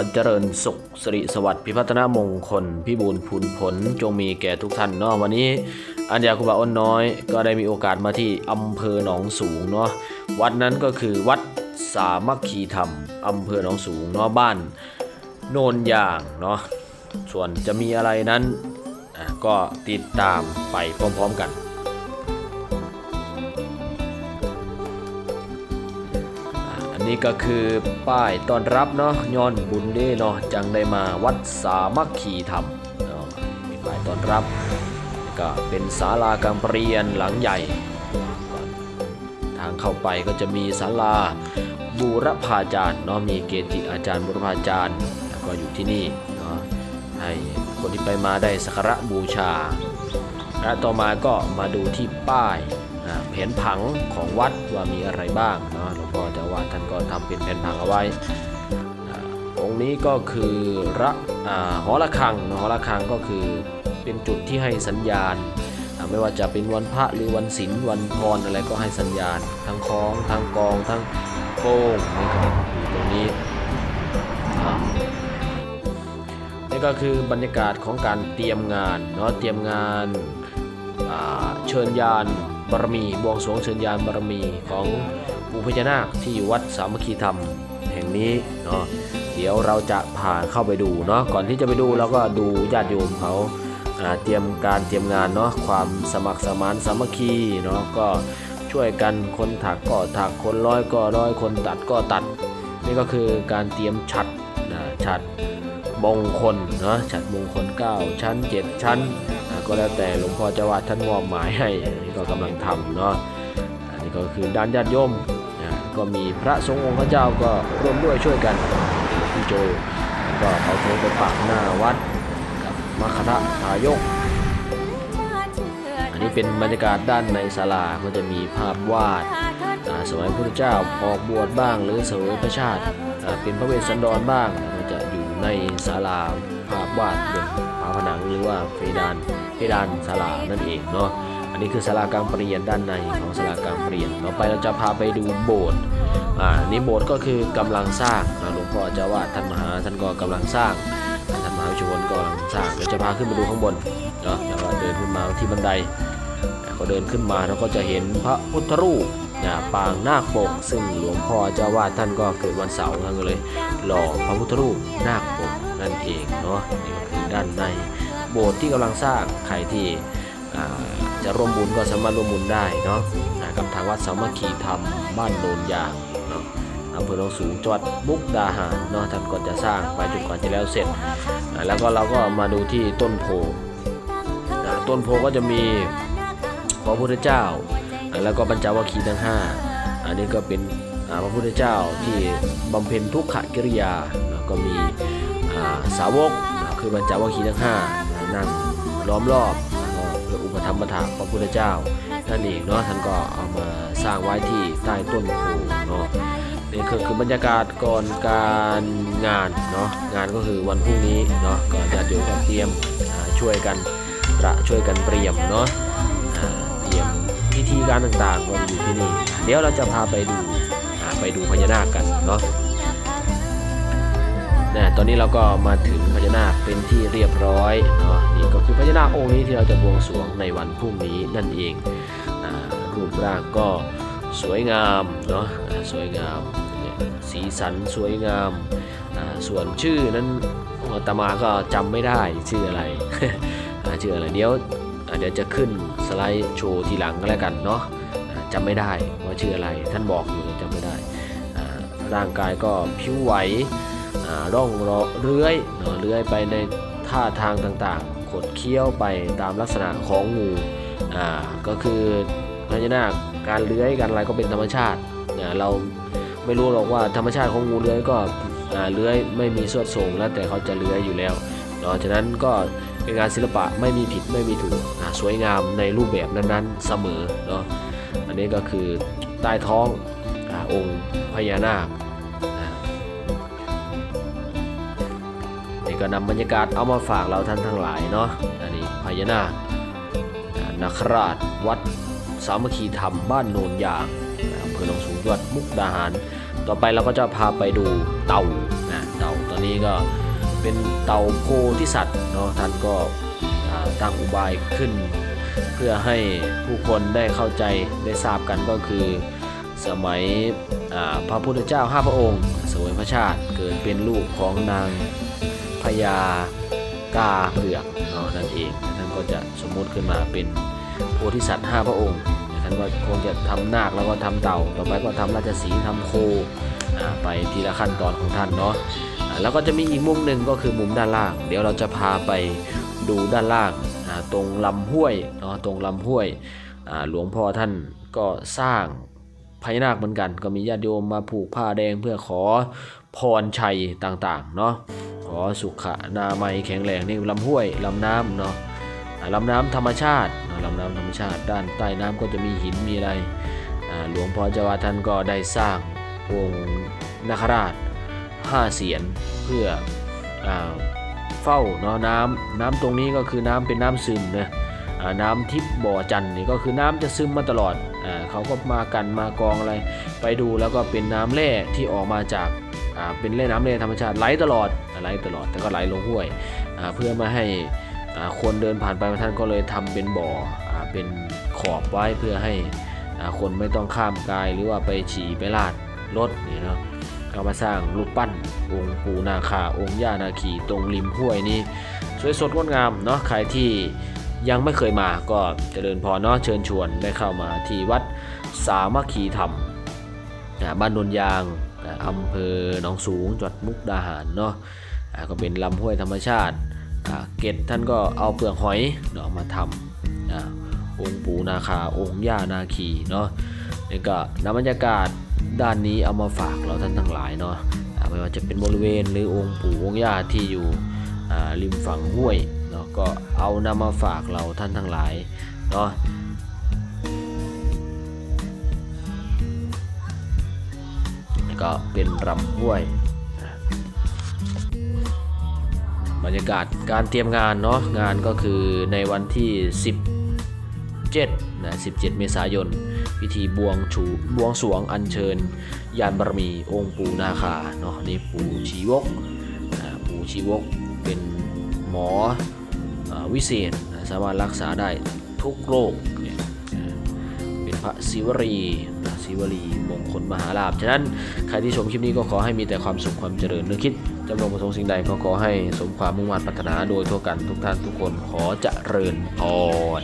อเจริญสุขสิริสวัสดิ์พิพัฒนามงคล พิบูลพูนผลจงมีแก่ทุกท่านเนาะวันนี้ อัญญาคุบาอ้นน้อย ก็ได้มีโอกาสมาที่อำเภอหนองสูงเนาะวัดนั้นก็คือวัดสามัคคีธรรมอำเภอหนองสูงเนาะบ้านโนนยางเนาะส่วนจะมีอะไรนั้นก็ติดตามไปพร้อมๆกัน นนี้ก็คือป้ายต้อนรับเนาะย้อนบุญเด้เนาะจังได้มาวัดสามัคคีธรรมเนาะมีป้ายต้อนรับก็เป็นศาลากำเปรียนหลังใหญ่ ทางเข้าไปก็จะมีศาลาบูรพาจารย์เนาะมีเกจิอาจารย์บูรพาจารย์แล้วก็อยู่ที่นี่เนาะให้คนที่ไปมาได้สักการะบูชา และต่อมาก็มาดูที่ป้ายแผนผังของวัดว่ามีอะไรบ้างเนาะหลวงพ่อเจ้าท่านก็ทำเป็นแผ่นผังเอาไว้องค์นี้ก็คือระอ่าหอระฆังหอระฆังก็คือเป็นจุดที่ให้สัญญาณ ไม่ว่าจะเป็นวันพระหรือวันศีลวันพรอะไรก็ให้สัญญาณ ทั้งคล้องทั้งกองทั้งโป้งนะครับอยู่ตรงนี้อ่านี่ก็คือบรรยากาศของการเตรียมงานเนาะเตรียมงานเชิญยานบารมีบวงสรวงเชิญยานบารมีของ พญานาคที่วัดสามัคคีธรรมแห่งนี้เนาะเดี๋ยวเราจะพานเข้าไปดูเนาะก่อนที่จะไปดูเราก็ดูญาติโยมเขาเตรียมการเตรียมงานเนาะความสมัครสมานสามัคคีเนาะก็ช่วยกันคนถักก็ถักคนร้อยก็ร้อยคนตัดก็ตัด นี่ก็คือการเตรียมฉัดนะฉัดมงคลเนาะฉัดมงคล 9 ชั้น 7 ชั้นก็แล้วแต่หลวงพ่อจ้าวาดท่านมอบหมายให้นนี้ก็กำลังทำเนาะอันนี้ก็คือด้านญาติโยม ก็มีพระสงฆ์องค์พระเจ้าก็ร่วมด้วยช่วยกันพี่โจก็เอาโทงไปปักหน้าวัดกับมคททายก อันนี้เป็นบรรยากาศด้านในศาลาก็จะมีภาพวาดสมัยพระพุทธเจ้าออกบวชบ้างหรือเสวยพระชาติเป็นพระเวสสันดรบ้างก็จะอยู่ในศาลาภาพวาดบนฝาผนังหรือว่าเพดานเพดานศาลานั่นเองเนาะ นนี้คือศาลากางเปลี่ยนด้านในของศาลากางเปลี่ยนต่อไปเราจะพาไปดูโบสถ์อ่านี่โบสถ์ก็คือกำลังสร้างหลวงพ่อเจ้าวาดท่านมหาท่านก็กำลังสร้างท่านมหาวิชวนก็กำลังสร้างเดี๋ยวจะพาขึ้นไปดูข้างบนเนาะแล้วก็เดินขึ้นมาที่บันไดก็เดินขึ้นมาเราก็จะเห็นพระพุทธรูปนะปางนาคปก ซึ่งหลวงพ่อเจ้าวาดท่านก็เกิดวันเสาร์ท่านก็เลยหล่อพระพุทธรูปนาคปกนั่นเองเนาะนี่ก็คือด้านในโบสถ์ที่กำลังสร้างใครที่ จะร่วมบุญก็สามารถร่วมบุญได้เนาะกับทางวัดสามัคคีธรรมบ้านโนนยางเนาะอำเภอหนองสูงจังหวัดมุกดาหารเนาะท่านก็จะสร้างไปจนกว่าจะแล้วเสร็จ แล้วก็เราก็มาดูที่ต้นโพต้นโพก็จะมีพระพุทธเจ้า แล้วก็บรรจาวัคคีทั้ง 5 อันนี้ก็เป็นพระพุทธเจ้าที่บำเพ็ญทุกขกิริยาแล้วก็มีสาวกคือบรรจาวัคคีทั้ง 5 นั่งล้อมรอบ ออุปธรรมถาพระพุทธเจ้านั่นเองเนาะท่านก็เอามาสร้างไว้ที่ใต้ต้นโพเนาะนี่คือคือบรรยากาศก่อนการงานเนาะงานก็คือวันพรุ่งนี้เนาะก็จะเดี๋ยวก็เตรียมอ่าช่วยกันประช่วยกันเตรียมเนาะอ่าเตรียมพิธีการต่างๆก็อยู่ที่นี่เดี๋ยวเราจะพาไปดูอ่าไปดูพญานาคกันเนาะนะตอนนี้เราก็มาถึงพญานาคเป็นที่เรียบร้อยเนาะนี่ก็คือพญานาค องค์นี้ที่เราจะบวงสรวงในวันพรุ่งนี้นั่นเองรูปร่างก็สวยงามเนาะสวยงาม สีสันสวยงามส่วนชื่อนั้นตมาก็จำไม่ได้ชื่ออะไรชื่ออะไรเดี๋ยวเดี๋ยวจะขึ้นสไลด์โชว์ทีหลังก็แล้วกันเนาะจำไม่ได้ว่าชื่ออะไรท่านบอกอยู่แต่จำไม่ได้ร่างกายก็ผิวไหวร่องรอเลื้อยเนาะเลื้อยไปในท่าทางต่างๆ ดเคี้ยวไปตามลักษณะของงูอ่าก็คือพญานาคการเลื้อยการอะไรก็เป็นธรรมชาติเนะเราไม่รู้หรอกว่าธรรมชาติของงูเลื้อยก็อ่าเลื้อยไม่มีสวดทรงแล้วแต่เขาจะเลื้อยอยู่แล้วเนาะฉะนั้นก็เป็นงานศิลปะไม่มีผิดไม่มีถูกอ่าสวยงามในรูปแบบนั้นๆเสมอเนาะอันนี้ก็คือใต้ท้องอาองค์พญานาค ก็นำบรรยากาศเอามาฝากเราท่านทั้งหลายเนาะอันนี้พญานาคนาคราชวัดสามัคคีธรรมบ้านโนนยางอำเภอหนองสูงจังหวัดมุกดาหาร ต่อไปเราก็จะพาไปดูเต่านะเต่าตอนนี้ก็เป็นเตาโพธิสัตว์เนาะท่านก็ตั้งอุบายขึ้น เพื่อให้ผู้คนได้เข้าใจได้ทราบกันก็คือสมัยพระพุทธเจ้าห้าพระองค์เสวยพระชาติเกิดเป็นลูกของนาง พญากาเผือกเนาะนั่นเองท่านก็จะสมมุติขึ้นมาเป็นโพธิสัตว์ห้าพระองค์ท่านก็คงจะทำนาคแล้วก็ทำเต่า ต่อไปก็ทำราชสีห์ทำโคไปทีละขั้นตอนของท่านเนาะแล้วก็จะมีอีกมุมหนึ่งก็คือมุมด้านล่าง เดี๋ยวเราจะพาไปดูด้านล่างตรงลำห้วยเนาะตรงลำห้วยหลวงพ่อท่านก็สร้าง พญานาคเหมือนกัน ก็มีญาติโยมมาผูกผ้าแดงเพื่อขอพรชัยต่างๆเนาะขอสุขนาไมแข็งแรงนี่ลำห้วยลำน้ำเนาะลำน้ำธรรมชาติลำน้ำธรรมชาติ ด้านใต้น้ำก็จะมีหินมีอะไรหลวงพ่อเจ้าวาท่านก็ได้สร้างองค์นาคราชห้าเสียนเพื่ออเฝ้าเนาะน้ำน้ำตรงนี้ก็คือน้ำเป็นน้ำซึมนะ น้ำทิพย์บ่อจันทร์นี่ก็คือน้ำจะซึมมาตลอดอเขาก็มากันมากองอะไร ไปดูแล้วก็เป็นน้ำแร่ที่ออกมาจากาเป็นแร่น้ำแร่ธรรมชาติไหลตลอดไหลตลอดแต่ก็ไหลลงห้วยเพื่อมาให้คนเดินผ่านไปท่านก็เลยทำเป็นบ่ออเป็นขอบไว้เพื่อให้คนไม่ต้องข้ามกายหรือว่าไปฉี่ไปลาดรถนี่เนาะก็มาสร้างรูปปั้นองค์ปู่นาคาองค์ย่านาคีตรงริมห้วยนี่สวยสดงดงามเนาะใครที่ ยังไม่เคยมาก็เจริญพรเนาะเชิญชวนได้เข้ามาที่วัดสามัคคีธรรมบ้านนนยางอ่าอำเภอหนองสูงจังหวัดมุกดาหารเนาะก็เป็นลำห้วยธรรมชาติเกตท่านก็เอาเปลือกหอยเนาะมาทำอ่าองค์ปูนาคาองค์ย่านาคีเนาะนี่ก็นำบรรยากาศด้านนี้เอามาฝากเราท่านทั้งหลายเนาะไม่ว่าจะเป็นบริเวณหรือองค์ปู่องค์ย่าที่อยู่ริมฝั่งห้วย ก็เอานำมาฝากเราท่านทั้งหลายเนาะก็เป็นลำห้วย บรรยากาศการเตรียมงานเนาะงานก็คือในวันที่ 17นะ17 เมษายน พิธีบวงฉูบวงสวงอัญเชิญ ยานบารมีองค์ปู่นาคาเนาะนี่ปู่ชีวกปู่ชีวกเป็นหมอ วิเศษสามารถรักษาได้ทุกโรคเป็นพระศิวรีศิวลีมงคลมหาลาภฉะนั้นใครที่ชมคลิปนี้ก็ขอให้มีแต่ความสุขความเจริญนึกคิดจำลองประสงค์สิ่งใดก็ขอให้สมความมุ่งมั่นปรารถนาโดยทั่วกันทุกท่านทุกคนขอเจริญพร